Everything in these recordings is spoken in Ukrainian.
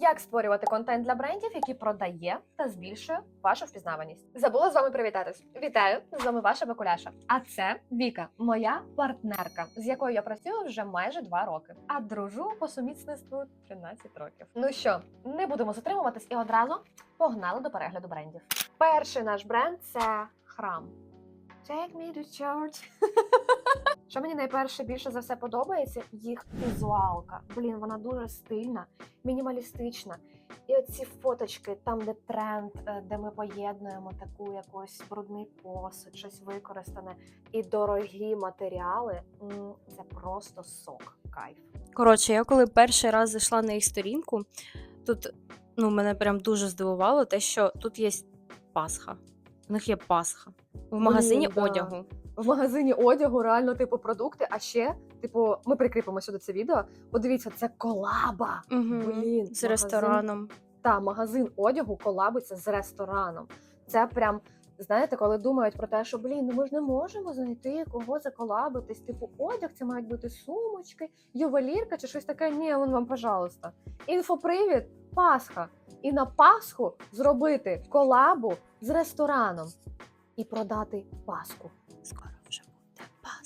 Як створювати контент для брендів, який продає та збільшує вашу впізнаваність? Забула з вами привітатись. Вітаю! З вами ваша Бакуляша. А це Віка, моя партнерка, з якою я працюю вже майже два роки. А дружу по сумісництву 13 років. Ну що, не будемо затримуватись і одразу погнали до перегляду брендів. Перший наш бренд це храм. Take me to church. Що мені найперше більше за все подобається, їх візуалка. Блін, вона дуже стильна, мінімалістична. І оці фоточки, там, де тренд, е, де ми поєднуємо таку якось брудний посуд, щось використане, і дорогі матеріали. Це просто сок, кайф. Коротше, я коли перший раз зайшла на їх сторінку, тут ну, мене прям дуже здивувало те, що тут є Пасха. У них є Пасха. В магазині да. одягу. В магазині одягу реально типу продукти. А ще, типу, ми прикріпимо сюди це відео. Подивіться, це колаба. Угу. Блін, З магазин. рестораном. та магазин одягу колабиться з рестораном. Це прям. Знаєте, коли думають про те, що блін, ну ми ж не можемо знайти кого заколабитись. Типу, одяг це мають бути сумочки, ювелірка чи щось таке. Ні, вон вам, пожалуйста. Інфопривід, Пасха. І на Пасху зробити колабу з рестораном і продати Пасху. Скоро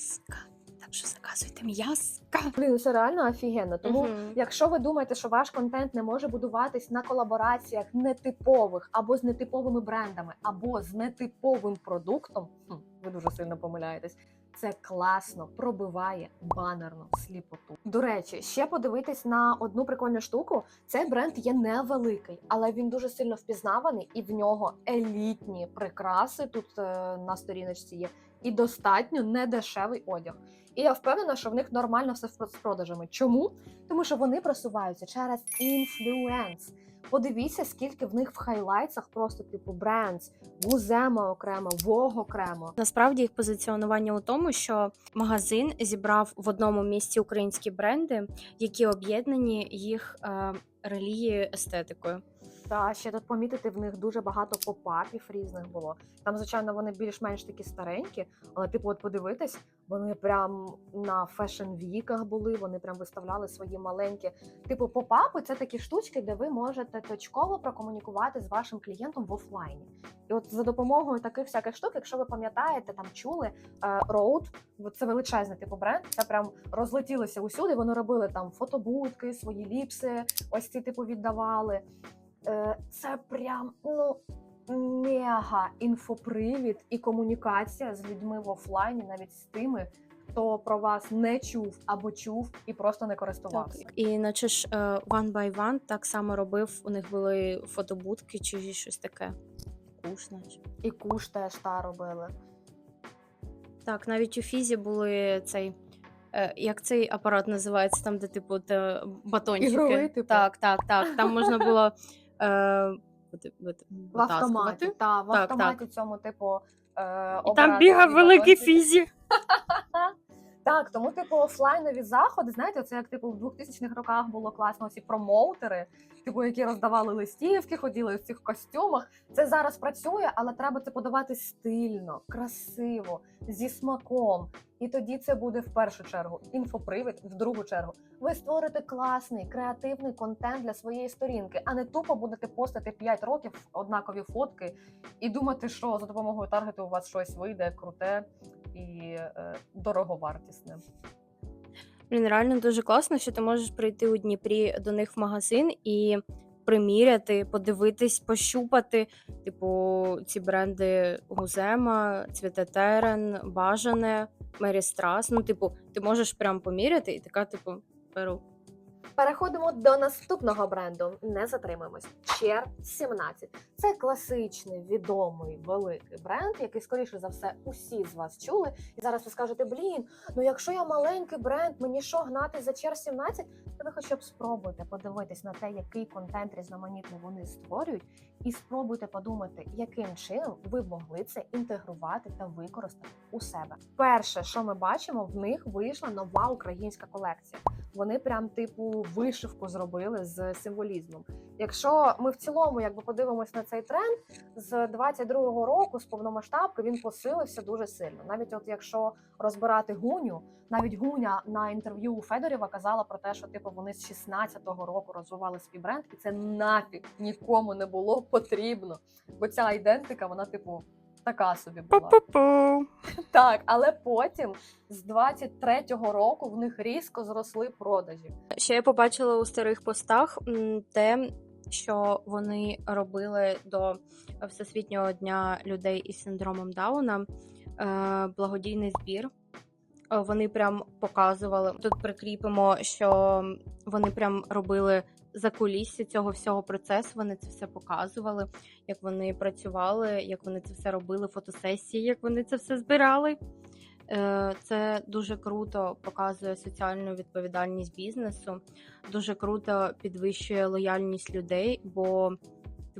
вже. Так що заказуйте м'яска. Блін, це реально офігенно. Тому Мгм. Якщо ви думаєте, що ваш контент не може будуватись на колабораціях нетипових або з нетиповими брендами, або з нетиповим продуктом, хм, ви дуже сильно помиляєтесь. Це класно пробиває банерну сліпоту. До речі, ще подивитись на одну прикольну штуку. Цей бренд є невеликий, але він дуже сильно впізнаваний, і в нього елітні прикраси тут е, на сторіночці є, і достатньо недешевий одяг. І я впевнена, що в них нормально все з продажами. Чому? Тому що вони просуваються через інфлюенс. Подивіться, скільки в них в хайлайтсах просто типу брендс, Гузема окремо, Вог окремо. Насправді їх позиціонування у тому, що магазин зібрав в одному місці українські бренди, які об'єднані їх е, релігією естетикою. Та ще тут помітити в них дуже багато попапів різних було. Там, звичайно, вони більш-менш такі старенькі, але типу, от подивитись, вони прям на фешн-віках були, вони прям виставляли свої маленькі. Типу, попапи це такі штучки, де ви можете точково прокомунікувати з вашим клієнтом в офлайні. І от за допомогою таких всяких штук, якщо ви пам'ятаєте, там чули е, Road, це величезний типу бренд, це прям розлетілося усюди. Вони робили там фотобудки, свої ліпси, ось ці типу віддавали. Е, це прям ну мега інфопривід і комунікація з людьми в офлайні, навіть з тими, хто про вас не чув або чув і просто не користувався. І наче ж е, One by One так само робив. У них були фотобудки чи щось таке. Куш, наче. І куш теж та робили. Так, навіть у Фізі були цей. е, Як цей апарат називається, там, де типу батончики. Ігровий, типу? Так, так, так. Там можна було е, вит- вит- В автоматі, витаскувати. та, в Так, автоматі цьому, типу. Е, І обирати там бігав свої великий фізі. Так, тому, типу, офлайнові заходи, знаєте, це як типу в 2000-х роках було класно ці промоутери, типу, які роздавали листівки, ходили в цих костюмах. Це зараз працює, але треба це подавати стильно, красиво, зі смаком. І тоді це буде в першу чергу інфопривід, в другу чергу. Ви створите класний креативний контент для своєї сторінки, а не тупо будете постити 5 років однакові фотки і думати, що за допомогою таргету у вас щось вийде круте і е, дороговартісне. Блін, реально дуже класно, що ти можеш прийти у Дніпрі до них в магазин і приміряти, подивитись, пощупати. Типу, ці бренди Гузема, Цвітетерен, Бажане, Мері Страс. Ну, типу, ти можеш прям поміряти і така, типу, беру. Переходимо до наступного бренду. Не затримуємось. Чер 17. Це класичний, відомий, великий бренд, який, скоріше за все, усі з вас чули. І зараз ви скажете: блін, ну якщо я маленький бренд, мені що гнати за Чер 17? То ви хоча б спробуйте подивитись на те, який контент різноманітний вони створюють, і спробуйте подумати, яким чином ви могли це інтегрувати та використати у себе. Перше, що ми бачимо, в них вийшла нова українська колекція. Вони прям типу вишивку зробили з символізмом. Якщо ми в цілому якби подивимось на цей тренд, з 22-го року з повномасштабки він посилився дуже сильно. Навіть от якщо розбирати гуню, навіть гуня на інтерв'ю у Федорєва казала про те, що типу вони з 16-го року розвивали свій бренд, і це нафіг нікому не було потрібно. Бо ця ідентика, вона, типу, така собі була. Пу-пу-пу. Так, але потім з 23-го року в них різко зросли продажі. Ще я побачила у старих постах те, що вони робили до Всесвітнього дня людей із синдромом Дауна е, благодійний збір. Е, Вони прям показували. Тут прикріпимо, що вони прям робили за кулісся цього всього процесу. Вони це все показували, як вони працювали, як вони це все робили, фотосесії, як вони це все збирали. Е, Це дуже круто показує соціальну відповідальність бізнесу, дуже круто підвищує лояльність людей, бо,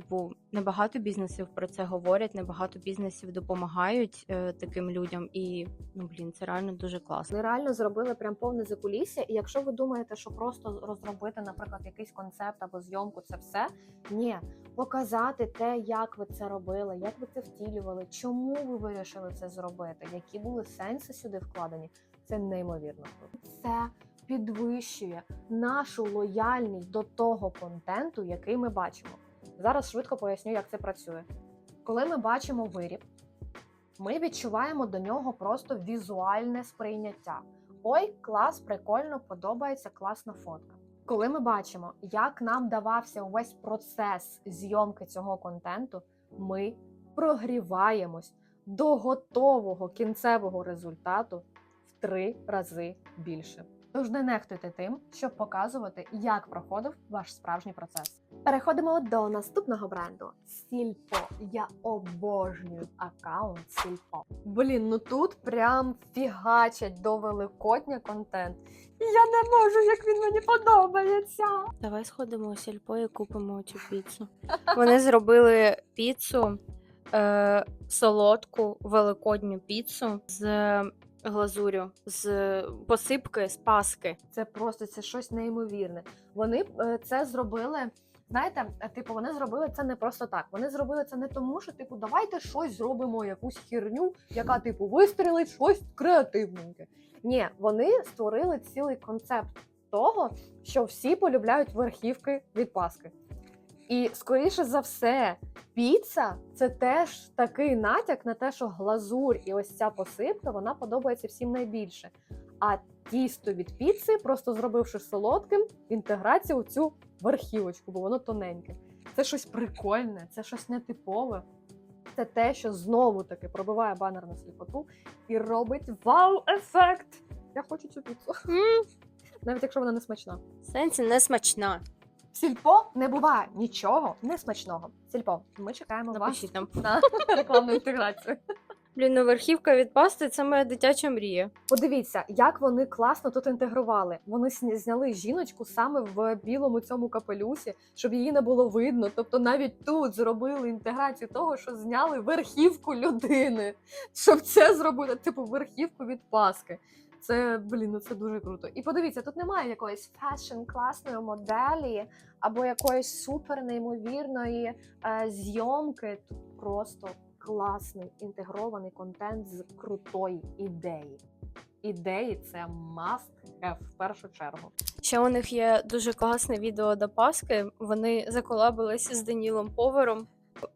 типу, небагато бізнесів про це говорять, небагато бізнесів допомагають е, таким людям, і ну блін, це реально дуже класно. Вони реально зробили прям повне закулісся. І якщо ви думаєте, що просто розробити, наприклад, якийсь концепт або зйомку, це все ні, показати те, як ви це робили, як ви це втілювали, чому ви вирішили це зробити, які були сенси сюди вкладені. Це неймовірно. Це підвищує нашу лояльність до того контенту, який ми бачимо. Зараз швидко поясню, як це працює. Коли ми бачимо виріб, ми відчуваємо до нього просто візуальне сприйняття. Ой, клас, прикольно, подобається, класна фотка. Коли ми бачимо, як нам давався увесь процес зйомки цього контенту, ми прогріваємось до готового кінцевого результату в три рази більше. Тож не нехтуйте тим, щоб показувати, як проходив ваш справжній процес. Переходимо до наступного бренду Сільпо. Я обожнюю аккаунт Сільпо. Блін, ну тут прям фігачать до Великодня контент. Я не можу, як він мені подобається. Давай сходимо у сільпо і купимо цю піцу. Вони зробили піцу, е, солодку великодню піцу з глазурю, з посипки, з паски. Це просто це щось неймовірне. Вони е, це зробили. Знаєте, е, типу, вони зробили це не просто так. Вони зробили це не тому, що типу, давайте щось зробимо, якусь херню, яка типу вистрілить щось креативненьке. Ні, вони створили цілий концепт того, що всі полюбляють верхівки від паски. І скоріше за все, піца це теж такий натяк на те, що глазурь і ось ця посипка вона подобається всім найбільше. А тісто від піци, просто зробивши солодким, інтеграція у цю верхівочку, бо воно тоненьке. Це щось прикольне, це щось нетипове. Це те, що знову таки пробиває банер на сліпоту і робить вау-ефект. Я хочу цю піцу. Навіть якщо вона не смачна. сенсі не смачна. В Сільпо не буває нічого несмачного. Сільпо, ми чекаємо вас Напишіть нам. на рекламну інтеграцію. Блін, ну верхівка від пасти це моя дитяча мрія. Подивіться, як вони класно тут інтегрували. Вони сня- зняли жіночку саме в білому цьому капелюсі, щоб її не було видно. Тобто навіть тут зробили інтеграцію того, що зняли верхівку людини, щоб це зробити, типу верхівку від паски. Це блін, ну це дуже круто. І подивіться, тут немає якоїсь фешн класної моделі або якоїсь супер неймовірної е, зйомки. Тут просто класний інтегрований контент з крутої ідеї. Ідеї це must в першу чергу. Ще у них є дуже класне відео до Паски. Вони заколабилися з Данілом Повером.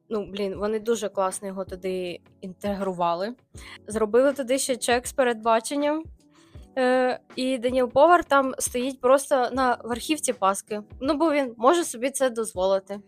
Ну, блін, вони дуже класно його туди інтегрували. Зробили туди ще чек з передбаченням. Е, і Даніл Повар там стоїть просто на верхівці Паски. Ну, бо він може собі це дозволити.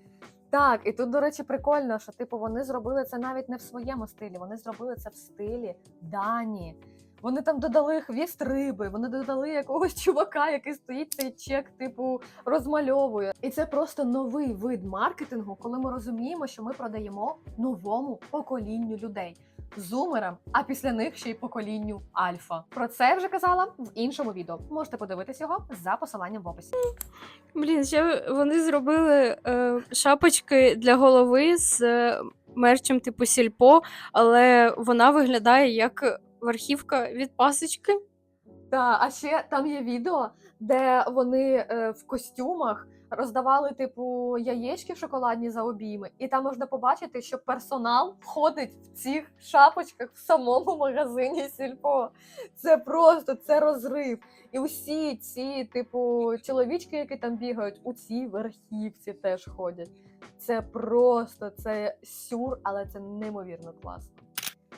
Так, і тут, до речі, прикольно, що типу вони зробили це навіть не в своєму стилі, вони зробили це в стилі Дані. Вони там додали хвіст риби, вони додали якогось чувака, який стоїть цей чек, типу, розмальовує. І це просто новий вид маркетингу, коли ми розуміємо, що ми продаємо новому поколінню людей. Зумерам, а після них ще й поколінню альфа. Про це я вже казала в іншому відео. Можете подивитись його за посиланням в описі. Блін, ще вони зробили е, шапочки для голови з е, мерчем типу сільпо, але вона виглядає як верхівка від пасочки. Та, а ще там є відео, де вони е, в костюмах роздавали, типу, яєчки шоколадні за обійми, і там можна побачити, що персонал ходить в цих шапочках в самому магазині Сільпо. Це просто це розрив. І усі ці, типу, чоловічки, які там бігають, у цій верхівці теж ходять. Це просто це сюр, але це неймовірно класно.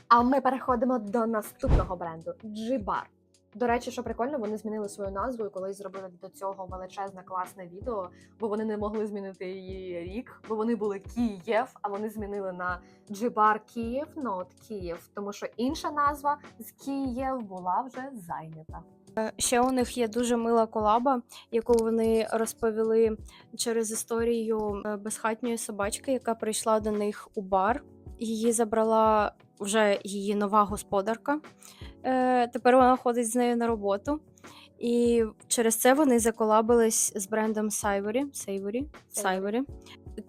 А ми переходимо до наступного бренду Джибар. До речі, що прикольно, вони змінили свою назву і колись зробили до цього величезне класне відео, бо вони не могли змінити її рік, бо вони були Київ, а вони змінили на Джибар Київ, not Київ, тому що інша назва з Київ була вже зайнята. Ще у них є дуже мила колаба, яку вони розповіли через історію е, безхатньої собачки, яка прийшла до них у бар. Її забрала вже її нова господарка. Е, Тепер вона ходить з нею на роботу. І через це вони заколабились з брендом Сайворі, Сейворі, Сайворі,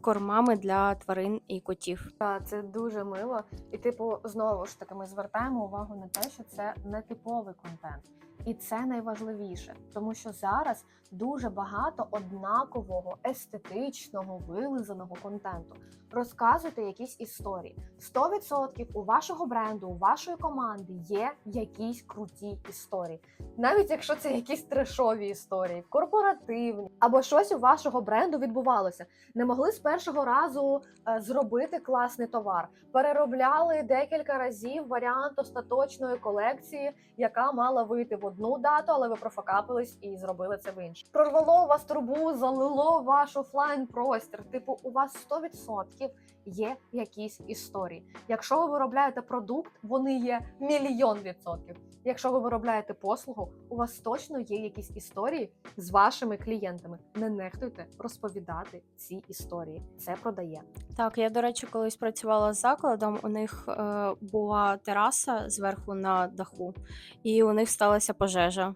кормами для тварин і котів. Так, це дуже мило. І, типу, знову ж таки, ми звертаємо увагу на те, що це не типовий контент. І це найважливіше, тому що зараз дуже багато однакового естетичного вилизаного контенту. Розказуйте якісь історії. 100% у вашого бренду, у вашої команди є якісь круті історії. Навіть якщо це якісь трешові історії, корпоративні або щось у вашого бренду відбувалося. Не могли з першого разу е, зробити класний товар. Переробляли декілька разів варіант остаточної колекції, яка мала вийти в одну дату, але ви профокапились і зробили це в іншу. Прорвало у вас трубу, залило ваш офлайн простір. Типу, у вас 100% є якісь історії. Якщо ви виробляєте продукт, вони є мільйон відсотків. Якщо ви виробляєте послугу, у вас точно є якісь історії з вашими клієнтами. Не нехтуйте розповідати ці історії. Це продає. Так, я, до речі, колись працювала з закладом. У них е, була тераса зверху на даху, і у них сталася пожежа.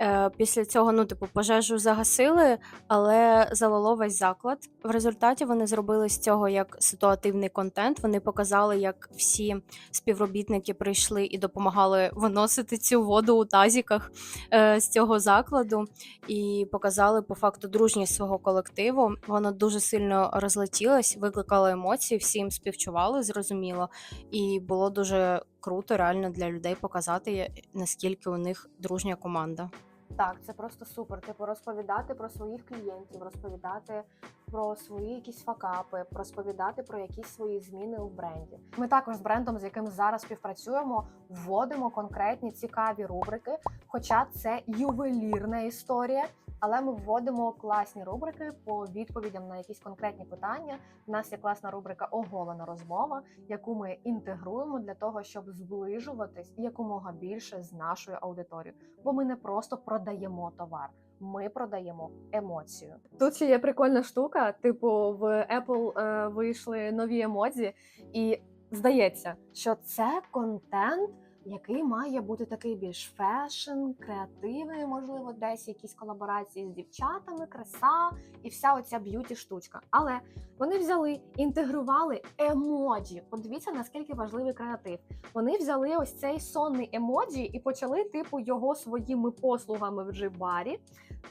Е, після цього, ну, типу, пожежу загасили, але залило весь заклад. В результаті вони зробили з цього як ситуативний контент. Вони показали, як всі співробітники прийшли і допомагали виносити цю воду у тазіках е, з цього закладу, і показали по факту дружність свого колективу. Воно дуже сильно розлетілось, викликало емоції, всім співчували, зрозуміло, і було дуже круто реально для людей показати, наскільки у них дружня команда. Так, це просто супер. Типу розповідати про своїх клієнтів, розповідати про свої якісь факапи, розповідати про якісь свої зміни у бренді. Ми також з брендом, з яким зараз співпрацюємо, вводимо конкретні цікаві рубрики. Хоча це ювелірна історія, але ми вводимо класні рубрики по відповідям на якісь конкретні питання. У нас є класна рубрика Оголена розмова, яку ми інтегруємо для того, щоб зближуватись якомога більше з нашою аудиторією. Бо ми не просто продаємо товар. Ми продаємо емоцію. Тут ще є прикольна штука. Типу, в Apple е, вийшли нові емодзі, і здається, що це контент, який має бути такий більш фешн, креативний, можливо, десь якісь колаборації з дівчатами, краса і вся оця б'юті штучка. Але вони взяли, інтегрували емоджі. Подивіться, наскільки важливий креатив. Вони взяли ось цей сонний емоджі і почали, типу, його своїми послугами в джибарі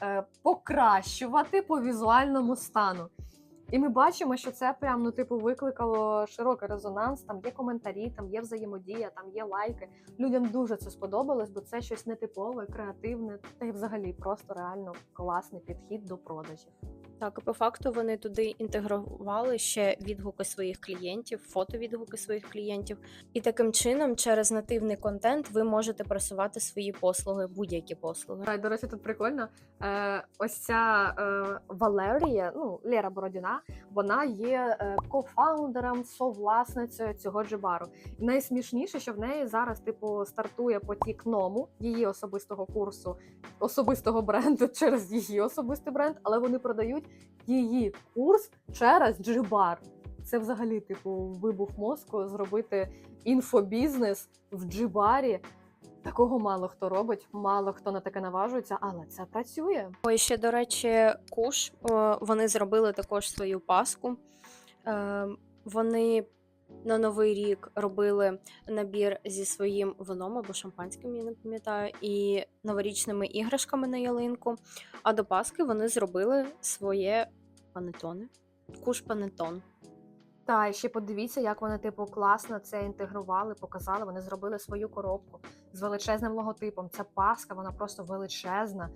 е, покращувати по візуальному стану. І ми бачимо, що це прям ну, типу, викликало широкий резонанс. Там є коментарі, там є взаємодія, там є лайки. Людям дуже це сподобалось, бо це щось нетипове, креативне, та й взагалі просто реально класний підхід до продажів. Так, і по факту вони туди інтегрували ще відгуки своїх клієнтів, фотовідгуки своїх клієнтів. І таким чином, через нативний контент, ви можете просувати свої послуги, будь-які послуги. До речі, тут прикольно. Е, ось ця е, Валерія, ну Лера Бородіна, вона є е, кофаундером, совласницею цього джибару. І найсмішніше, що в неї зараз, типу, стартує потік ному її особистого курсу, особистого бренду через її особистий бренд, але вони продають її курс через джибар. Це взагалі, типу, вибух мозку зробити інфобізнес в джибарі. Такого мало хто робить, мало хто на таке наважується, але це працює. Ой, ще, до речі, куш. Вони зробили також свою паску. Е, Вони на новий рік робили набір зі своїм вином або шампанським, я не пам'ятаю, і новорічними іграшками на ялинку. А до Пасхи вони зробили своє панетоне. Куш панетон. Та і ще подивіться, як вони типу класно це інтегрували, показали. Вони зробили свою коробку з величезним логотипом. Це паска, вона просто величезна.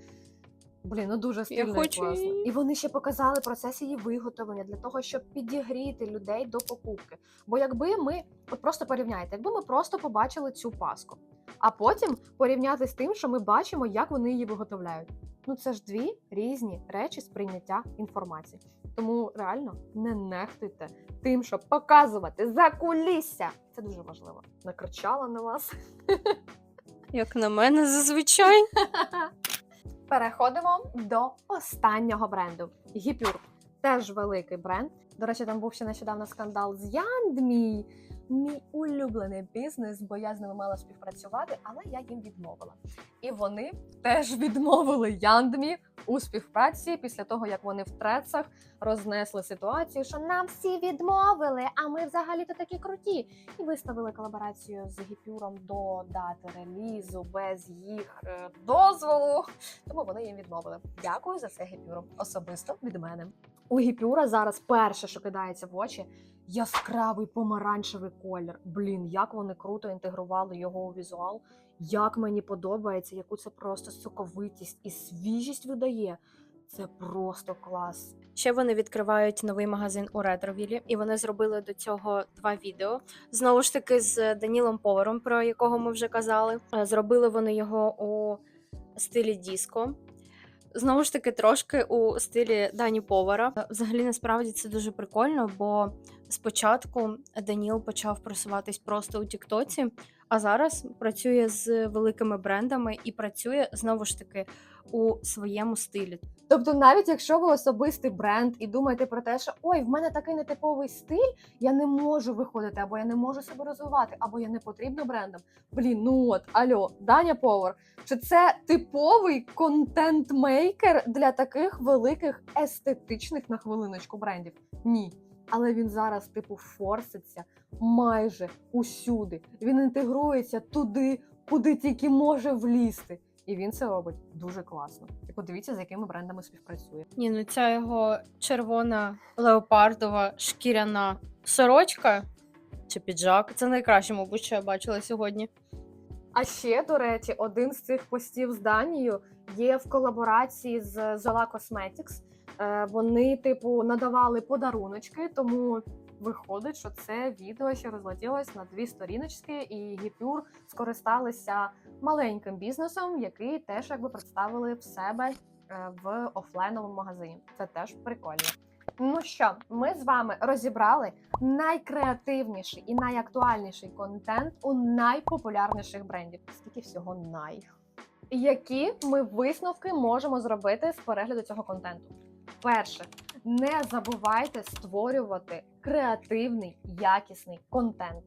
Блін, ну дуже стильно хочу і класно. її. І вони ще показали процес її виготовлення для того, щоб підігріти людей до покупки. Бо якби ми от просто порівняйте, якби ми просто побачили цю паску, а потім порівняти з тим, що ми бачимо, як вони її виготовляють. Ну це ж дві різні речі сприйняття інформації. Тому реально не нехтуйте тим, щоб показувати за кулісся. Це дуже важливо. Накричала на вас. Як на мене, зазвичай. Переходимо до останнього бренду. Гіпюр. Теж великий бренд. До речі, там був ще нещодавно скандал з Яндмій. Мій улюблений бізнес, бо я з ними мала співпрацювати, але я їм відмовила. І вони теж відмовили Яндмі у співпраці після того, як вони в трецах рознесли ситуацію, що нам всі відмовили, а ми взагалі-то такі круті. І виставили колаборацію з гіпюром до дати релізу без їх е, дозволу. Тому вони їм відмовили. Дякую за це гіпюру. Особисто від мене. У гіпюра зараз перше, що кидається в очі, яскравий помаранчевий колір. Блін, як вони круто інтегрували його у візуал. Як мені подобається, яку це просто соковитість і свіжість видає. Це просто клас. Ще вони відкривають новий магазин у Ретровілі, і вони зробили до цього два відео. Знову ж таки, з Данілом Поваром, про якого ми вже казали. Е, Зробили вони його у стилі диско. Знову ж таки, трошки у стилі Дані Повара. Взагалі, насправді це дуже прикольно, бо спочатку Даніл почав просуватись просто у Тіктоці, а зараз працює з великими брендами і працює знову ж таки у своєму стилі. Тобто, навіть якщо ви особистий бренд і думаєте про те, що ой, в мене такий нетиповий стиль, я не можу виходити, або я не можу себе розвивати, або я не потрібна брендам. Блін, ну от альо, Даня Повар. Чи це типовий контент-мейкер для таких великих естетичних на хвилиночку брендів? Ні. Але він зараз, типу, форситься майже усюди. Він інтегрується туди, куди тільки може влізти. І він це робить дуже класно. І подивіться, з якими брендами співпрацює. Ні, ну ця його червона леопардова шкіряна сорочка чи піджак. Це найкраще, мабуть, що я бачила сьогодні. А ще, до речі, один з цих постів з Данією є в колаборації з Zola Cosmetics. Е, Вони, типу, надавали подаруночки, тому виходить, що це відео ще розлетілось на дві сторіночки, і Гіпюр скористалися маленьким бізнесом, який теж якби представили в себе е, в офлайновому магазині. Це теж прикольно. Ну що, ми з вами розібрали найкреативніший і найактуальніший контент у найпопулярніших брендів. Скільки всього най. Які ми висновки можемо зробити з перегляду цього контенту? Перше, не забувайте створювати креативний, якісний контент.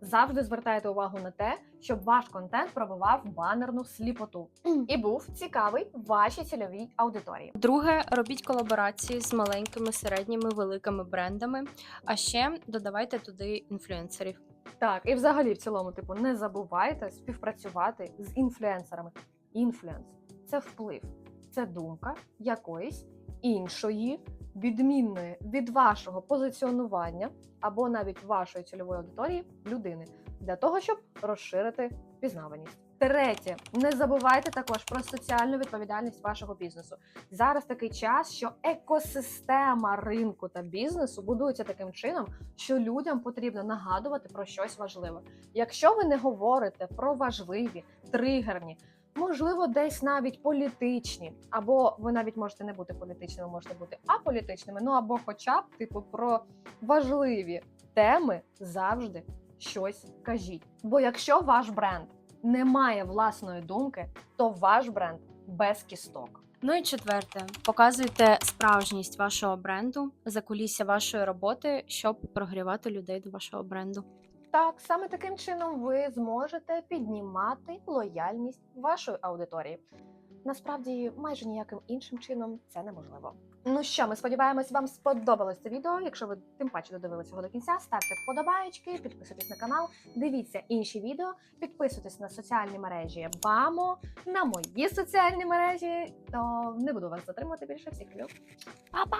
Завжди звертайте увагу на те, щоб ваш контент пробивав банерну сліпоту і був цікавий вашій цільовій аудиторії. Друге, робіть колаборації з маленькими, середніми, великими брендами. А ще додавайте туди інфлюенсерів. Так, і взагалі, в цілому, типу, не забувайте співпрацювати з інфлюенсерами. Інфлюенс це вплив, це думка якоїсь іншої, відмінної від вашого позиціонування або навіть вашої цільової аудиторії людини для того, щоб розширити пізнаваність. Третє, не забувайте також про соціальну відповідальність вашого бізнесу. Зараз такий час, що екосистема ринку та бізнесу будується таким чином, що людям потрібно нагадувати про щось важливе. Якщо ви не говорите про важливі, тригерні, можливо, десь навіть політичні, або ви навіть можете не бути політичними, можете бути аполітичними, ну або, хоча б типу про важливі теми завжди щось кажіть. Бо якщо ваш бренд не має власної думки, то ваш бренд без кісток. Ну і четверте, показуйте справжність вашого бренду, закулісся вашої роботи, щоб прогрівати людей до вашого бренду. Так, саме таким чином ви зможете піднімати лояльність вашої аудиторії. Насправді, майже ніяким іншим чином це неможливо. Ну що, ми сподіваємось, вам сподобалось це відео. Якщо ви тим паче додивилися його до кінця, ставте вподобаєчки, підписуйтесь на канал, дивіться інші відео, підписуйтесь на соціальні мережі БАМО, на мої соціальні мережі. То не буду вас затримувати більше. Всіх люблю. Па-па!